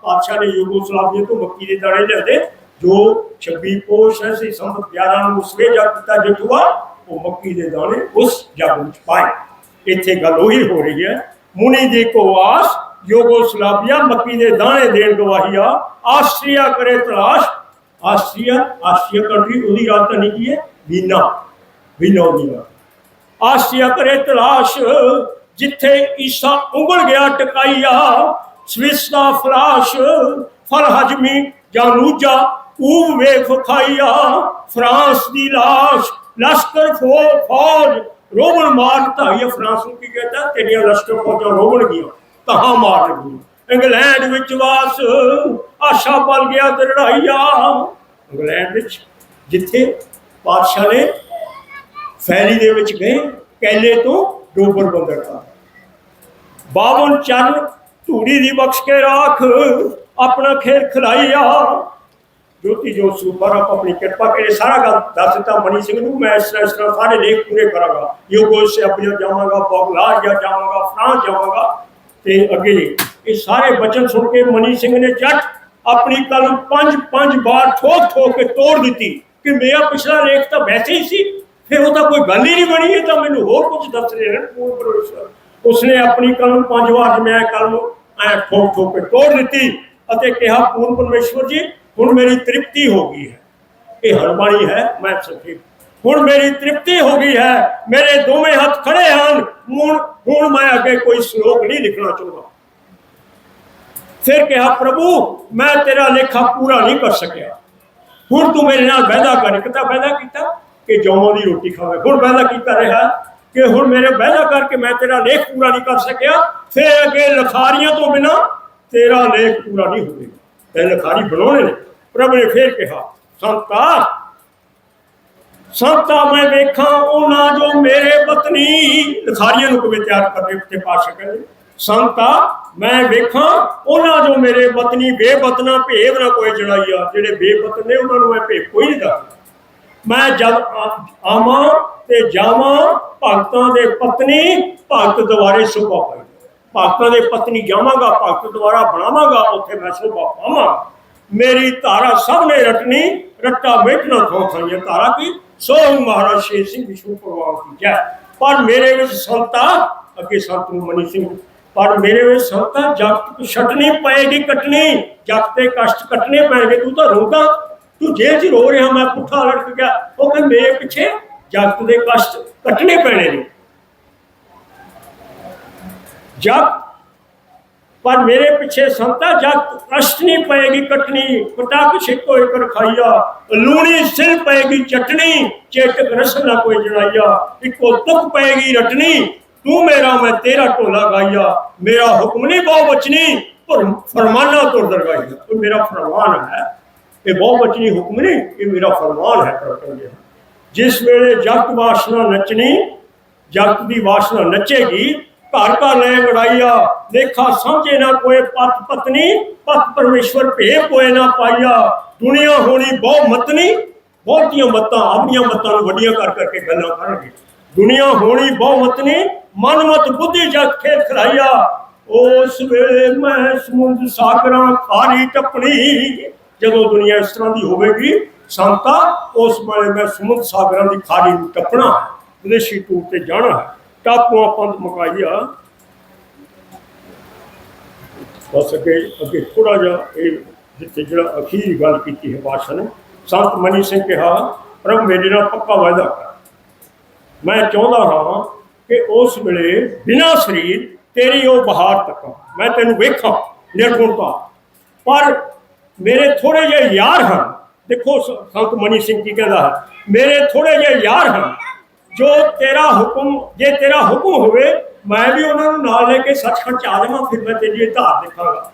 ਪਾਤਸ਼ਾਹ ਨੇ ਯੂਗੋਸਲਾਵੀਆ ਤੋਂ ਮੱਕੀ ਦੇ ਦਾਣੇ ਲਿਆਦੇ। ਜੋ 26 ਪੋਸ਼ ਹੈ ਸੀ ਸੰਤ 11 ਨੂੰ ਉਸਵੇ ਜਾ ਕੀਤਾ ਜਟੂਆ ਉਹ ਮੱਕੀ ਦੇ ਦਾਣੇ ਉਸ ਜਗ ਵਿੱਚ ਪਾਏ। ਇੱਥੇ ਗੱਲ ਉਹੀ ਹੋ ਰਹੀ ਹੈ, ਮੁਨੀ ਦੀ ਕੋ ਆਸ ਯੂਗੋਸਲਾਵੀਆ ਮੱਕੀ ਦੇ ਦਾਣੇ ਦੇਣ ਗਵਾਹੀਆ ਆਸਟਰੀਆ ਕਰੇ ਤਲਾਸ਼। ਆਸਟਰੀਆ ਆਸਟਰੀਆ ਕੰਟਰੀ, ਉਹਦੀ ਰਾਜਧਾਨੀ ਕੀ ਹੈ? ਵੀਨਾ ਵੀਨਾ ਉਹਦੀ ਆਸਟਰੀਆ ਕਰੇ ਤਲਾਸ਼। ਜਿੱਥੇ ਈਸਾ ਉਗਲ ਗਿਆ ਟਕਾਈਆ, ਸਵਿਸ ਦਾ ਫਲਾਸ਼ ਫਲ ਜਾਨੂਜਾ ਊਬ ਵੇਖ ਖਾਈਆ, ਫਰਾਂਸ ਦੀ ਲਾਸ਼, ਲਸ਼ਕਰ ਫੌਜ, ਰੋਮਨ ਮਾਰ ਢਾਈ ਫਰਾਂਸ ਨੂੰ ਕੀ ਕਹਿੰਦਾ ਤੇਰੀਆਂ ਲਸ਼ਕਰ ਫੌਜਾਂ ਰੋਮਨ ਗਈਆਂ ਕਹਾਂ ਮਾਰ ਲੱਗੀਆਂ ਇੰਗਲੈਂਡ ਵਿੱਚ ਵਾਸ, ਆਸ਼ਾ ਬਲ ਗਿਆ ਦਰੜਾਈਆ। ਇੰਗਲੈਂਡ ਵਿੱਚ ਜਿੱਥੇ ਪਾਤਸ਼ਾਹ ਨੇ ਫੈਰੀ ਦੇ ਵਿੱਚ ਗਏ, ਕੈਲੇ ਤੋਂ ਡੋਬਰ ਬੰਦਰ ਤੱਕ ਬਾਵਨ ਚੰਨ ਧੂੜੀ ਦੀ ਬਖਸ਼ ਕੇ ਰਾਖ, ਆਪਣਾ ਖੇਲ ਖਿਲਾਈਆ। ਜੋਤੀ ਜੋ ਸੁਪਰ ਆਪ ਆਪਣੀ ਕਿਰਪਾ ਕਰੇ। ਸਾਰਾ ਗੱਲ ਦੱਸ ਦਿੱਤਾ ਮਣੀ ਸਿੰਘ ਨੂੰ। ਮੈਂ ਇਸ ਤਰ੍ਹਾਂ ਇਸ ਤਰ੍ਹਾਂ ਸਾਰੇ ਲੇਖ ਪੂਰੇ ਕਰਾਂਗਾ। ਯੋਗੋ ਸੇ ਅਪਿਆ ਜਾਵਾਂਗਾ ਬਗਲਾਜ ਜਾਵਾਂਗਾ ਫਰਾਂਸ ਜਾਵਾਂਗਾ। ਤੇ ਅੱਗੇ ਇਹ ਸਾਰੇ ਬਚਨ ਸੁਣ ਕੇ ਮਨੀ ਸਿੰਘ ਨੇ ਜੱਟ ਆਪਣੀ ਕਲਮ ਪੰਜ ਪੰਜ ਵਾਰ ਠੋਕ ਠੋਕ ਕੇ ਤੋੜ ਦਿੱਤੀ ਕਿ ਮੇਰਾ ਪਿਛਲਾ ਲੇਖ ਤਾਂ ਵੈਸੇ ਹੀ ਸੀ। ਫਿਰ ਉਹ ਤਾਂ ਕੋਈ ਗੱਲ ਹੀ ਨਹੀਂ ਬਣੀ, ਇਹ ਤਾਂ ਮੈਨੂੰ ਹੋਰ ਕੁਝ ਦੱਸ ਰਹੇ ਨੇ ਪੂਰਨ ਪਰਮੇਸ਼ਰ ਉਸਨੇ ਆਪਣੀ ਕਲਮ ਪੰਜ ਵਾਰ ਮੈਂ ਕਲਮ, ਐ ਠੋਕ ਠੋਕ ਕੇ ਤੋੜ ਦਿੱਤੀ ਅਤੇ ਕਿਹਾ, ਪੂਰਨ ਪਰਮੇਸ਼ਵਰ ਜੀ, ਹੁਣ ਮੇਰੀ ਤ੍ਰਿਪਤੀ ਹੋ ਗਈ ਹੈ। ਇਹ ਹਰਬਾਣੀ ਹੈ, ਮੈਂ ਸੱਚੀ ਹੁਣ ਮੇਰੀ ਤ੍ਰਿਪਤੀ ਹੋ ਗਈ ਹੈ, ਮੇਰੇ ਦੋਵੇਂ ਹੱਥ ਖੜੇ ਹਨ। ਹੁਣ ਹੁਣ ਮੈਂ ਅੱਗੇ ਕੋਈ ਸ਼ਲੋਕ ਨਹੀਂ ਲਿਖਣਾ ਚਾਹੁੰਦਾ। ਫਿਰ ਕਿਹਾ, ਪ੍ਰਭੂ, ਮੈਂ ਤੇਰਾ ਲੇਖਾ ਪੂਰਾ ਨਹੀਂ ਕਰ ਸਕਿਆ। ਹੁਣ ਤੂੰ ਮੇਰੇ ਨਾਲ ਵਾਅਦਾ ਕਰ, ਇੱਕ ਤਾਂ ਵਾਅਦਾ ਕੀਤਾ ਕਿ ਜੌਮਾਂ ਦੀ ਰੋਟੀ ਖਾਵੇ। ਹੁਣ ਵਾਅਦਾ ਕੀਤਾ ਰਿਹਾ ਕਿ ਹੁਣ ਮੇਰੇ ਵਾਅਦਾ ਕਰਕੇ ਮੈਂ ਤੇਰਾ ਲੇਖ ਪੂਰਾ ਨਹੀਂ ਕਰ ਸਕਿਆ, ਫਿਰ ਅੱਗੇ ਲਖਾਰੀਆਂ ਤੋਂ ਬਿਨਾ ਤੇਰਾ ਲੇਖ ਪੂਰਾ ਨਹੀਂ ਹੋਵੇਗਾ। ਤੇ ਲਖਾਰੀ ਬਣਾਉਣੇ ਨੇ। ਪ੍ਰਭ ਨੇ ਫੇਰ ਕਿਹਾ, ਸੰਤਾ ਸੰਤਾ ਮੈਂ ਵੇਖਾਂ, ਉਹਨਾਂ ਜੋ ਮੇਰੇ ਪਤਨੀ ਲਖਾਰੀਆਂ ਨੂੰ ਕਿਵੇਂ ਤਿਆਰ ਕਰਦੇ ਤੇ ਪਾਸ਼ਾ ਕਹਿੰਦੇ ਸੰਤਾ, ਮੈਂ ਵੇਖਾਂ, ਉਹਨਾਂ ਜੋ ਮੇਰੇ ਪਤਨੀ ਬੇਪਤਨਾ ਭੇਵ ਨਾ ਕੋਈ ਜੜਾਈਆ, ਜਿਹੜੇ ਬੇਪਤਨ ਨੇ ਉਹਨਾਂ ਨੂੰ ਮੈਂ ਭੇਵ ਕੋਈ ਨਹੀਂ ਕਰਦਾ ਮੈਂ ਜਦ ਆਵਾਂ ਤੇ ਜਾਵਾਂ, ਭਗਤਾਂ ਦੇ ਪਤਨੀ ਭਗਤ ਦੁਆਰੇ ਸੁਭਾ ਪਾਈ। ਭਗਤਾਂ ਦੇ ਪਤਨੀ ਜਾਵਾਂਗਾ, ਭਗਤ ਦੁਆਰਾ ਬਣਾਵਾਂਗਾ, ਉੱਥੇ ਮੈਂ ਸੁਭਾ ਪਾਵਾਂ। ਮੇਰੀ ਧਾਰਾ ਸਭ ਨੇ ਰਟਣੀ, ਰੱਟਾ ਮੇਟਣਾ ਥੋ ਖਾਈਏ ਧਾਰਾ ਕੀ? ਸੋ ਮਹਾਰਾਜ ਸ਼ੇਰ ਸਿੰਘ ਵਿਸ਼ਨੂੰ ਪ੍ਰਵਾਨ ਕੀ ਜੈ। ਪਰ ਮੇਰੇ ਵਿੱਚ ਸੰਤਾ, ਅੱਗੇ ਸੰਤ ਨੂੰ ਮਨੀ ਸਿੰਘ, ਪਰ ਮੇਰੇ ਵਿੱਚ ਸੰਤਾ ਜਗਤ ਛਟਣੀ ਪਏਗੀ, ਕੱਟਣੀ। ਜਗਤ ਦੇ ਕਸ਼ਟ ਕੱਟਣੇ ਪੈਣਗੇ ਤੂੰ ਤਾਂ ਰੋਗਾ ਤੂੰ ਜੇਲ੍ਹ 'ਚ ਰੋ ਰਿਹਾ ਮੈਂ ਪੁੱਠਾ ਲੜਕ ਗਿਆ ਉਹ ਕਹਿੰਦਾ ਮੇਰੇ ਪਿੱਛੇ ਜਗਤ ਦੇ ਕਸ਼ਟ ਕੱਟਣੇ ਪੈਣੇ ਨੇ ਜਗ ਪਰ ਮੇਰੇ ਪਿੱਛੇ ਸੰਤਾ ਜਗ ਕਸ਼ਟ ਨਹੀਂ ਪਏਗੀ ਕਟਣੀ ਪਟਾਕ ਛਿੱਕੋ ਇੱਕ ਰਖਾਈਆ ਲੂਣੀ ਸਿਲ ਪਏਗੀ ਚਟਣੀ ਚੇਟਕ ਰਸ ਨਾ ਕੋਈ ਜੜਾਈਆ ਇੱਕੋ ਤੁਕ ਪਏਗੀ ਰਟਣੀ ਤੂੰ ਮੇਰਾ ਮੈਂ ਤੇਰਾ ਢੋਲਾ ਗਾਈਆ ਮੇਰਾ ਹੁਕਮ ਨਹੀਂ ਬਹੁ ਬਚਨੀ ਪਰ ਫਰਮਾਨਾ ਤੁਰ ਦਰਗਾਈਆ ਇਹ ਮੇਰਾ ਫਰਮਾਨ ਹੈ ਇਹ ਬਹੁ ਬਚਨੀ ਹੁਕਮ ਨਹੀਂ ਇਹ ਮੇਰਾ ਫਰਮਾਨ ਹੈ ਪ੍ਰਗਟ ਜਿਸ ਵੇਲੇ ਜਗਤ ਵਾਸਨਾ ਨੱਚਣੀ ਜਗਤ ਦੀ ਵਾਸਨਾ ਨੱਚੇਗੀ, ਘਰ ਘਰ ਲੈ ਗੜਾਈਆ ਦੇਖਾ ਸਮਝੇ ਨਾ ਕੋਈ ਪਤ ਪਤਨੀ, ਪਤ ਪਰਮੇਸ਼ਵਰ ਭੇ ਕੋਏ ਨਾ ਪਾਈਆ। ਦੁਨੀਆ ਹੋਣੀ ਬਹੁ ਮਤਨੀ, ਬਹੁਤੀਆਂ ਮਤਾਂ, ਆਪਣੀਆਂ ਮਤਾਂ ਨੂੰ ਵੱਡੀਆਂ ਕਰ ਕਰਕੇ ਗੱਲਾਂ ਕਰਨਗੇ ਦੁਨੀਆ ਹੋਣੀ ਬਹੁ ਮਤਨੀ, ਮਨ ਮਤ ਬੁੱਧੀ ਜਗ ਖੇਲ ਖਰਾਈਆ ਉਸ ਵੇਲੇ ਮੈਂ ਸਮੁੰਦ ਸਾਗਰਾਂ ਖਾਰੀ ਟੱਪਣੀ ਜਦੋਂ ਦੁਨੀਆ ਇਸ ਤਰ੍ਹਾਂ ਦੀ ਹੋਵੇਗੀ, ਸੰਤਾ ਉਸ ਵੇਲੇ ਮੈਂ ਸਮੁੰਦ ਸਾਗਰਾਂ ਦੀ ਖਾਰੀ ਨੂੰ ਟੱਪਣਾ, ਵਿਦੇਸ਼ੀ ਟੂਰ ਤੇ ਜਾਣਾ ਹੈ। ਟਾਪੂਆਂ ਪੰਦ ਮਕਾਈਆ ਬਸ ਅੱਗੇ ਅੱਗੇ ਥੋੜਾ ਜਿਹਾ ਇਹ ਜਿੱਥੇ ਜਿਹੜਾ ਅਖੀਰ ਗੱਲ ਕੀਤੀ ਹੈ ਬਾਦਸ਼ਾਹ ਨੇ, ਸੰਤ ਮਨੀ ਸਿੰਘ ਕਿਹਾ, ਪ੍ਰਭ, ਮੇਰੇ ਨਾਲ ਪੱਕਾ ਵਾਅਦਾ ਕਰ। ਮੈਂ ਚਾਹੁੰਦਾ ਹਾਂ ਕਿ ਉਸ ਵੇਲੇ ਬਿਨਾਂ ਸਰੀਰ ਤੇਰੀ ਉਹ ਬਹਾਰ ਤੱਕ ਮੈਂ ਤੈਨੂੰ ਵੇਖਾਂ, ਨਿਰਗੁਣਤਾ। ਪਰ ਮੇਰੇ ਥੋੜੇ ਜਿਹੇ ਯਾਰ ਹਨ। ਦੇਖੋ ਸੰਤ ਮਨੀ ਸਿੰਘ ਕੀ ਕਹਿੰਦਾ ਹੈ, ਮੇਰੇ ਥੋੜੇ ਜਿਹੇ ਯਾਰ ਹਨ। ਜੋ ਤੇਰਾ ਹੁਕਮ, ਜੇ ਤੇਰਾ ਹੁਕਮ ਹੋਵੇ, ਮੈਂ ਵੀ ਉਹਨਾਂ ਨੂੰ ਨਾਲ ਲੈ ਕੇ ਸੱਚਖੰਡ ਚ ਆ ਜਾਵਾਂ, ਫਿਰ ਮੈਂ ਤੇਰੀ ਧਾਰ ਦੇਖਾਂਗਾ।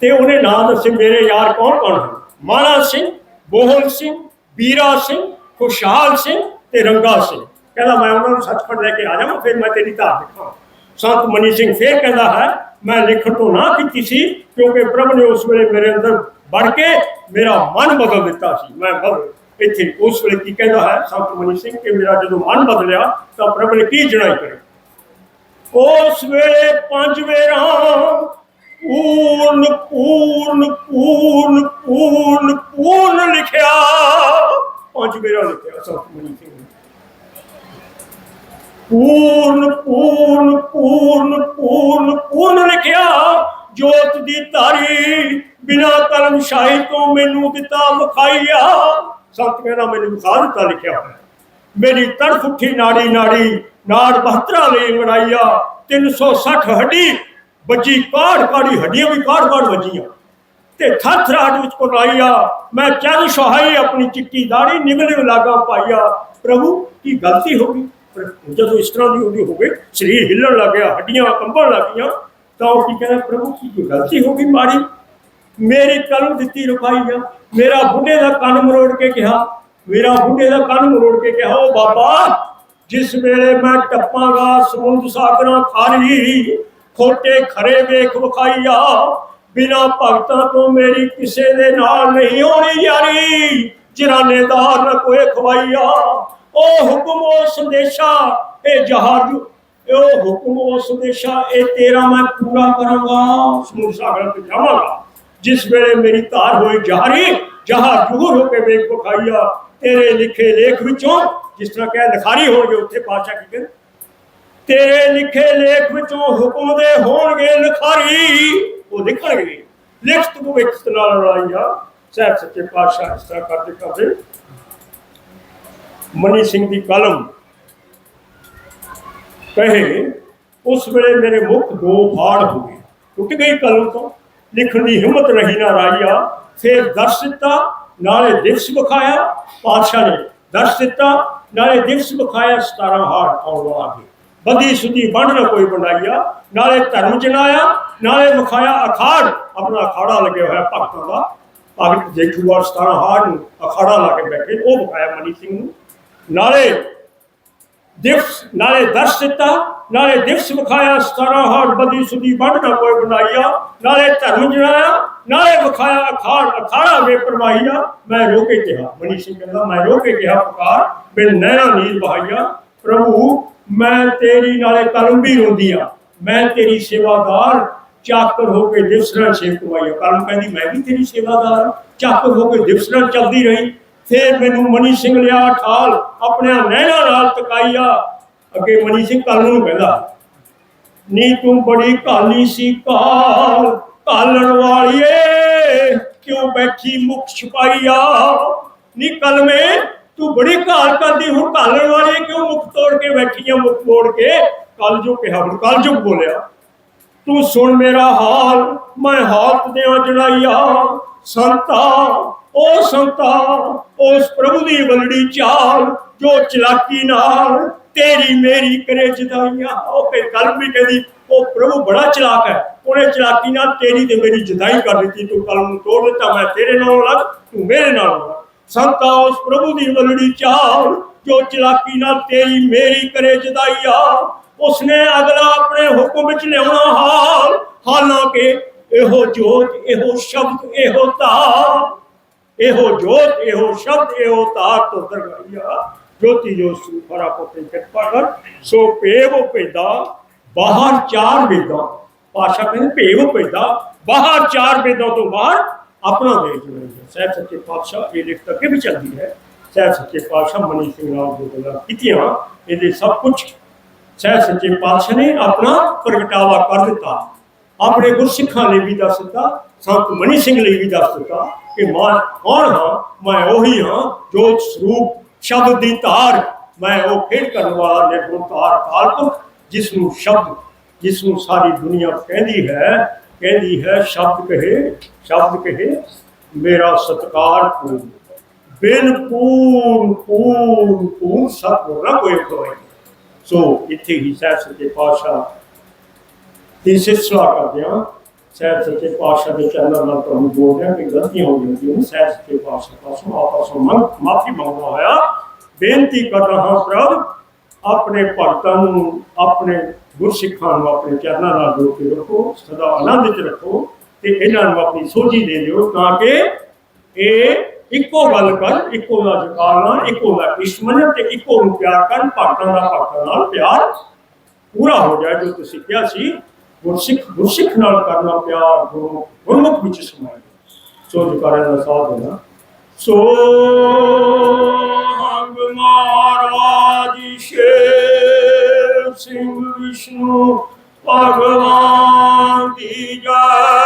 ਤੇ ਉਹਨੇ ਨਾਂ ਦੱਸੇ, ਮੇਰੇ ਯਾਰ ਕੌਣ ਕੌਣ ਹਨ? ਮਾਲਾ ਸਿੰਘ ਬੋਹਲ ਸਿੰਘ ਬੀਰਾ ਸਿੰਘ, ਖੁਸ਼ਹਾਲ ਸਿੰਘ ਤੇ ਰੰਗਾ ਸਿੰਘ। ਕਹਿੰਦਾ, ਮੈਂ ਉਹਨਾਂ ਨੂੰ ਸੱਚਖੰਡ ਲੈ ਕੇ ਆ ਜਾਵਾਂ, ਫਿਰ ਮੈਂ ਤੇਰੀ ਧਾਰ ਦੇਖਾਂ ਸੰਤ ਮਨੀ ਸਿੰਘ ਫੇਰ ਕਹਿੰਦਾ ਹੈ ਮੈਂ ਲਿਖਣ ਤੋਂ ਨਾ ਕੀਤੀ ਸੀ, ਕਿਉਂਕਿ ਪ੍ਰਭ ਨੇ ਉਸ ਵੇਲੇ ਮੇਰੇ ਅੰਦਰ ਵੜ ਕੇ ਮੇਰਾ ਮਨ ਬਦਲ ਦਿੱਤਾ ਸੀ। ਮੈਂ ਇੱਥੇ ਉਸ ਵੇਲੇ ਕੀ ਕਹਿੰਦਾ ਹੈ, ਸੰਤ ਮਨੀ ਸਿੰਘ, ਕਿ ਮੇਰਾ ਜਦੋਂ ਮਨ ਬਦਲਿਆ, ਤਾਂ ਪ੍ਰਭ ਨੇ ਕੀ ਜਣਾਈ ਕਰੀ? ਉਸ ਵੇਲੇ ਪੰਜ ਵੇਰਾਂ, ਪੂਰਨ ਪੂਰਨ ਪੂਰਨ ਪੂਰਨ ਪੂਰਨ ਲਿਖਿਆ। ਪੰਜ ਵੇਰਾਂ ਲਿਖਿਆ ਸੰਤ ਮਨੀ ਸਿੰਘ ਨੇ ਪੂਰਨ ਪੂਰਨ ਪੂਰਨ ਪੂਰਨ ਪੂਰਨ ਲਿਖਿਆ ਜੋਤ ਦੀ ਧਾਰੀ ਬਿਨਾ ਕਲਮ ਸ਼ਾਹੀ ਤੋਂ ਮੈਨੂੰ ਦਿੱਤਾ ਵਿਖਾਈਆ। ਸੰਤ ਕਹਿੰਦਾ ਮੈਨੂੰ ਵਿਖਾ ਦਿੱਤਾ, ਲਿਖਿਆ ਮੇਰੀ ਤੜਫ ਉੱਠੀ ਨਾੜੀ ਨਾੜੀ, ਨਾੜ 72 ਲਈ ਅੰਗੜਾਈਆ 360 ਹੱਡੀ ਵੱਜੀ, ਕਾੜ ਕਾੜੀ ਹੱਡੀਆਂ ਵੀ ਕਾੜ ਕਾੜ ਵੱਜੀਆਂ। ਤੇ ਥਰ ਥਰਾਟ ਵਿੱਚ ਕੁਰਾਈਆ ਮੈਂ ਚੰਨ ਸੁਹਾਈ ਆਪਣੀ ਚਿੱਟੀ ਦਾੜੀ ਨਿਗਲੇ ਲਾਗਾ ਪਾਈਆ। ਪ੍ਰਭੂ, ਕੀ ਗਲਤੀ ਹੋ ਗਈ? ਜਦੋਂ ਇਸ ਤਰ੍ਹਾਂ ਦੀ ਉਹਦੀ ਹੋ ਗਈ ਸਰੀਰ ਹਿੱਲਣ ਲੱਗ ਗਿਆ, ਹੱਡੀਆਂ ਕੰਬਣ ਲੱਗ ਤਾਂ ਉਹ ਕੀ ਕਹਿੰਦਾ, ਪ੍ਰਭੂ, ਕੀ ਕੋਈ ਗਲਤੀ ਹੋ ਗਈ ਮਾਰੀ ਮੇਰੀ ਕਲਮ ਦਿੱਤੀ ਰੁਪਾਈ ਆ। ਮੇਰਾ ਬੁੱਢੇ ਦਾ ਕੰਨ ਮਰੋੜ ਕੇ ਕਿਹਾ, ਮੇਰਾ ਬੁੱਢੇ ਦਾ ਕੰਨ ਮਰੋੜ ਕੇ ਕਿਹਾ ਉਹ ਬਾਬਾ, ਜਿਸ ਵੇਲੇ ਮੈਂ ਟੱਪਾਂਗਾ, ਸਮੁੰਦ ਸਾਗਰਾਂ ਖਾਰੀ ਖੋਟੇ ਖਰੇ ਵੇਖ ਵਿਖਾਈਆ ਬਿਨਾ ਭਗਤਾਂ ਤੋਂ ਮੇਰੀ ਕਿਸੇ ਦੇ ਨਾਲ ਨਹੀਂ ਹੋਣੀ ਯਾਰੀ। ਜਰਾਨੇਦਾਰ ਨਾ ਕੋਏ ਖਵਾਈਆ ਉਹ ਹੁਕਮ ਉਹ ਸੰਦੇਸ਼ਾ, ਇਹ ਜਹਾਜ। ਉਹ ਹੁਕਮ ਉਹ ਸੰਦੇਸ਼ਾ, ਇਹ ਤੇਰਾ ਮੈਂ ਪੂਰਾ ਕਰਾਂਗਾ ਸਮੁੰਦ ਸਾਗਰਾਂ ਤੇ ਜਾਵਾਂਗਾ। ਜਿਸ ਵੇਲੇ ਮੇਰੀ ਧਾਰ ਹੋਈ ਜਾਰੀ ਜਹਾਂ ਜੂਰ ਹੋ ਕੇ ਵੇਖ ਵਿਖਾਈਆ ਤੇਰੇ ਲਿਖੇ ਲੇਖ ਵਿੱਚੋਂ, ਜਿਸ ਤਰ੍ਹਾਂ ਕਹਿ ਲਿਖਾਰੀ ਹੋਣਗੇ, ਉੱਥੇ ਪਾਸ਼ਾ ਕੀ ਕਹਿੰਦੇ? ਤੇਰੇ ਲਿਖੇ ਲੇਖ ਵਿੱਚੋਂ ਹੁਕਮ ਦੇ ਹੋਣਗੇ ਲਿਖਾਰੀ, ਉਹ ਲਿਖਣਗੇ। ਲਿਖਤ ਨੂੰ ਵਿਕਤ ਨਾਲ ਲੜਾਈਆ। ਸਹਿਬ ਸੱਚੇ ਪਾਤਸ਼ਾਹ ਇਸ ਤਰ੍ਹਾਂ ਕਰਦੇ ਕਰਦੇ ਮਨੀ ਸਿੰਘ ਦੀ ਕਲਮ ਕਹੇ, ਉਸ ਵੇਲੇ ਮੇਰੇ ਮੁਖ ਦੋ ਫਾੜ ਹੋ ਗਏ। ਟੁੱਟ ਗਈ ਕਲਮ ਤੋਂ, ਲਿਖਣ ਦੀ ਹਿੰਮਤ ਰਹੀ ਨਾ ਰਾਜਾ ਫੇਰ ਦਰਸ ਦਿੱਤਾ, ਨਾਲੇ ਦਿਵਸ ਵਿਖਾਇਆ, ਪਾਤਸ਼ਾਹ ਨੇ ਦਰਸ ਦਿੱਤਾ, ਨਾਲੇ ਦਿਵਸ ਵਿਖਾਇਆ 17 ਹਾਰ ਆਉਣ ਵਾਲਾ ਹੈ ਬੰਦੀ ਸੁਦੀ ਵੰਡ ਨਾ ਕੋਈ ਬਣਾਈਆ ਨਾਲੇ ਧਰਮ ਜਨਾਇਆ, ਨਾਲੇ ਵਿਖਾਇਆ ਅਖਾੜ। ਆਪਣਾ ਅਖਾੜਾ ਲੱਗਿਆ ਹੋਇਆ ਭਗਤਾਂ ਦਾ। ਭਗਤ ਜੇਠੂਵਾਰ 17 ਹਾਰ ਨੂੰ ਅਖਾੜਾ ਲਾ ਕੇ ਬੈਠੇ, ਉਹ ਵਿਖਾਇਆ ਮਨੀ ਸਿੰਘ ਨੂੰ। ਨਾਲੇ ਦਿਵਸ, ਨਾਲੇ ਦਰਸ ਦਿੱਤਾ, ਨਾਲੇ ਦਿਵਸ ਵਿਖਾਇਆ 17 ਹਾਰ ਬੰਦੀ ਸੁਦੀ ਵੰਡ ਕੋਈ ਬਣਾਈਆ ਨਾਲੇ ਧਰਮ ਜਨਾਇਆ ਨਾਲੇ ਵਿਖਾਇਆ ਅਖਾੜ, ਅਖਾੜਾ ਵੇ ਪਰਵਾਹੀਆ। ਮੈਂ ਰੋਕੇ ਕਿਹਾ, ਮਨੀ ਸਿੰਘ ਕਹਿੰਦਾ, ਮੈਂ ਰੋਕੇ ਕਿਹਾ, ਪੁਕਾਰ ਬਿਨ ਨੈਣਾ ਨੀਰ ਬਹਾਈਆ ਪ੍ਰਭੂ, ਮੈਂ ਤੇਰੀ ਨਾਲੇ ਕਲਮ ਵੀ ਰੋਂਦੀ ਆ। ਮੈਂ ਤੇਰੀ ਸੇਵਾਦਾਰ, ਚਾਕਰ ਹੋ ਕੇ ਦਿਵਸ ਨਾਲ ਸੇਵ ਕਰਵਾਈਆ ਕਲਮ ਕਹਿੰਦੀ, ਮੈਂ ਵੀ ਤੇਰੀ ਸੇਵਾਦਾਰ ਹਾਂ। ਚਾਕਰ ਹੋ ਕੇ ਦਿਵਸ ਨਾਲ ਚੱਲਦੀ ਰਹੀ। ਫੇਰ ਮੈਨੂੰ ਮਨੀ ਸਿੰਘ ਲਿਆ ਠਾਲ ਆਪਣੇ ਨੈਣਾ ਨਾਲ ਤਕਾਈਆ ਅੱਗੇ ਮਨੀ ਸਿੰਘ ਕਲਮ ਨੂੰ ਕਹਿੰਦਾ, ਨੀ ਤੂੰ ਬੜੀ ਕਾਲੀ ਸੀ ਕਾਲ ਕਾਲਣ ਵਾਲੀਏ, ਕਿਉਂ ਬੈਠੀ ਮੁਖ ਛੁਪਾਈਆ? ਨੀ ਕਲਮੇ, ਤੂੰ ਬੜੀ ਕਾਲ ਕਰਦੀ, ਹੁਣ ਕਾਲਣ ਵਾਲੀਏ ਕਿਉਂ ਮੁਖ ਤੋੜ ਕੇ ਬੈਠੀ ਆ, ਮੁਖ ਤੋੜ ਕੇ? ਕੱਲ ਜੋ ਕਿਹਾ, ਹੁਣ ਕੱਲ ਜੋ ਬੋਲਿਆ, ਤੂੰ ਸੁਣ ਮੇਰਾ ਹਾਲ, ਮੈਂ ਹਾਲਤ ਦਿਆਂ ਜੜਾਈਆ ਸੰਤਾ ਉਹ ਸੰਤਾ, ਉਸ ਪ੍ਰਭੂ ਦੀ ਬਲੜੀ ਚਾਲ, ਜੋ ਚਲਾਕੀ ਨਾਲ ਤੇਰੀ ਮੇਰੀ ਕਰੇ ਜਦਾਈਆਂ। ਉਹ ਕੇ ਕਲਮ ਵੀ ਕਹਿੰਦੀ, ਉਹ ਪ੍ਰਭੂ ਬੜਾ ਚਲਾਕ ਹੈ। ਉਹਨੇ ਚਲਾਕੀ ਨਾਲ ਤੇਰੀ ਤੇ ਮੇਰੀ ਜਦਾਈ ਕਰ ਦਿੱਤੀ। ਤੂੰ ਕਲਮ ਨੂੰ ਤੋੜ ਦਿੱਤਾ, ਮੈਂ ਤੇਰੇ ਨਾਲ ਲੱਗ ਤੂੰ ਮੇਰੇ ਨਾਲ ਲੱਗ ਸੰਤਾ, ਉਸ ਪ੍ਰਭੂ ਦੀ ਬਲੜੀ ਚਾਲ, ਜੋ ਚਲਾਕੀ ਨਾਲ ਤੇਰੀ ਮੇਰੀ ਕਰੇ ਜਦਾਈਆ। ਉਸਨੇ ਅਗਲਾ ਆਪਣੇ ਹੁਕਮ ਵਿੱਚ ਲਿਆਉਣਾ ਹਾਲ ਹਾਲਾਂਕਿ ਇਹੋ ਜੋਤ, ਇਹੋ ਸ਼ਬਦ, ਇਹੋ ਤਾ ਇਹੋ ਜੋਤ, ਇਹੋ ਸ਼ਬਦ, ਇਹੋ ਤਾਰ ਤੋਂ ਦਰਗਾਈਆ ਜੋਤੀ ਜੋ ਸੂ ਪੋਤੇ ਕਿਰਪਾ ਕਰ, ਸੋ ਭੇਵ ਭੇਦਾ ਬਾਹਰ ਚਾਰ ਵੇਦਾਂ। ਪਾਸ਼ਾ ਕਹਿੰਦੇ, ਭੇਵ ਭੇਦਾ ਬਾਹਰ ਚਾਰ ਵੇਦਾਂ ਤੋਂ ਬਾਹਰ ਆਪਣਾ ਵੇਦ ਜੁੜਿਆ ਸਹਿਬ ਸੱਚੇ ਪਾਤਸ਼ਾਹ, ਇਹ ਲਿਖਤ ਅੱਗੇ ਵੀ ਚੱਲਦੀ ਹੈ। ਸਹਿਬ ਸੱਚੇ ਪਾਤਸ਼ਾਹ ਮਨੀ ਸਿੰਘ ਰਾਮ ਜੋ ਗੱਲਾਂ ਕੀਤੀਆਂ, ਇਹਦੇ ਸਭ ਕੁਝ ਸਹਿਬ ਸੱਚੇ ਪਾਤਸ਼ਾਹ ਨੇ ਆਪਣਾ ਪ੍ਰਗਟਾਵਾ ਕਰ ਦਿੱਤਾ। ਆਪਣੇ ਗੁਰਸਿੱਖਾਂ ਲਈ ਵੀ ਦੱਸ ਦਿੱਤਾ, ਸੰਤ ਮਨੀ ਸਿੰਘ ਲਈ ਵੀ ਦੱਸ ਦਿੱਤਾ ਕਿ ਮੈਂ, ਕੌਣ ਹਾਂ? ਮੈਂ ਉਹੀ ਹਾਂ, ਜੋ ਸਰੂਪ ਸ਼ਬਦ ਦੀ ਧਾਰ, ਮੈਂ ਉਹ ਖੇਡ ਕਰਨ ਵਾਲਾ ਨਿਰਗੁਣ ਕਾਲਪੁਰਖ ਜਿਸ ਨੂੰ ਸ਼ਬਦ ਜਿਸ ਨੂੰ ਸਾਰੀ ਦੁਨੀਆ ਕਹਿੰਦੀ ਹੈ ਕਹਿੰਦੀ ਹੈ, ਸ਼ਬਦ ਕਹੇ ਸ਼ਬਦ ਕਹੇ, ਮੇਰਾ ਸਤਕਾਰ ਪੂਰਨ ਬਿਨ ਪੂਰਨ ਪੂਰਨ ਪੂਰਨ ਸਤਿਗੁਰ ਨਾ ਕੋਈ ਕੋਈ ਸੋ ਇੱਥੇ ਹੀ ਸਹਿਬ ਸੱਚੇ ਪਾਤਸ਼ਾਹ ਦੀ ਸਿਸਲਾ ਕਰਦੇ ਹਾਂ। ਸਹਿਬ ਸੱਚੇ ਪਾਤਸ਼ਾਹ ਦੇ ਚਰਨਾਂ ਨਾਲ ਤੁਹਾਨੂੰ ਬੋਲ ਰਿਹਾ ਕਿ ਗਲਤੀਆਂ ਹੋ ਜਾਂਦੀਆਂ ਨੇ ਸਹਿਬ ਸੱਚੇ ਪਾਤਸ਼ਾਹ ਪਾਸੋਂ ਆਪਸ ਵਿੱਚ ਮਾਫੀ ਮੰਗਦਾ ਹੋਇਆ ਬੇਨਤੀ ਕਰ ਰਹਾ ਪ੍ਰਭ, ਆਪਣੇ ਭਗਤਾਂ ਨੂੰ, ਆਪਣੇ ਗੁਰਸਿੱਖਾਂ ਨੂੰ ਆਪਣੇ ਚਰਨਾਂ ਨਾਲ ਜੋੜ ਕੇ ਰੱਖੋ, ਸਦਾ ਆਨੰਦ ਵਿੱਚ ਰੱਖੋ ਤੇ ਇਹਨਾਂ ਨੂੰ ਆਪਣੀ ਸੋਝੀ ਦੇ ਦਿਓ ਤਾਂ ਕਿ ਇਹ ਇੱਕੋ ਗੱਲ ਕਰ ਇੱਕੋ ਦਾ ਜਕਾਰਨਾ ਇੱਕੋ ਦਾ ਇਸ਼ਮਨ ਤੇ ਇੱਕੋ ਨੂੰ ਪਿਆਰ ਕਰਨ, ਭਗਤਾਂ ਦਾ ਭਗਤਾਂ ਨਾਲ ਪਿਆਰ ਪੂਰਾ ਹੋ ਜਾਏ ਜੋ ਤੁਸੀਂ ਕਿਹਾ ਸੀ। ਗੁਰਸਿੱਖ ਗੁਰਸਿੱਖ ਨਾਲ ਕਰਨਾ ਪਿਆਰ ਗੁਰੂ ਗੁਰਮੁਖ ਵਿੱਚ ਸਮਾਇਆ। ਸੋ ਜੁਕਾਰਿਆਂ ਦਾ ਸਾਥ ਦੇਣਾ। ਸੋ ਹੰਗ ਮਹਾਰਾਜ ਸ਼ੇਰ ਸਿੰਘ ਵਿਸ਼ਨੂੰ, ਭਗਵਾਨ ਦੀ ਜੈ।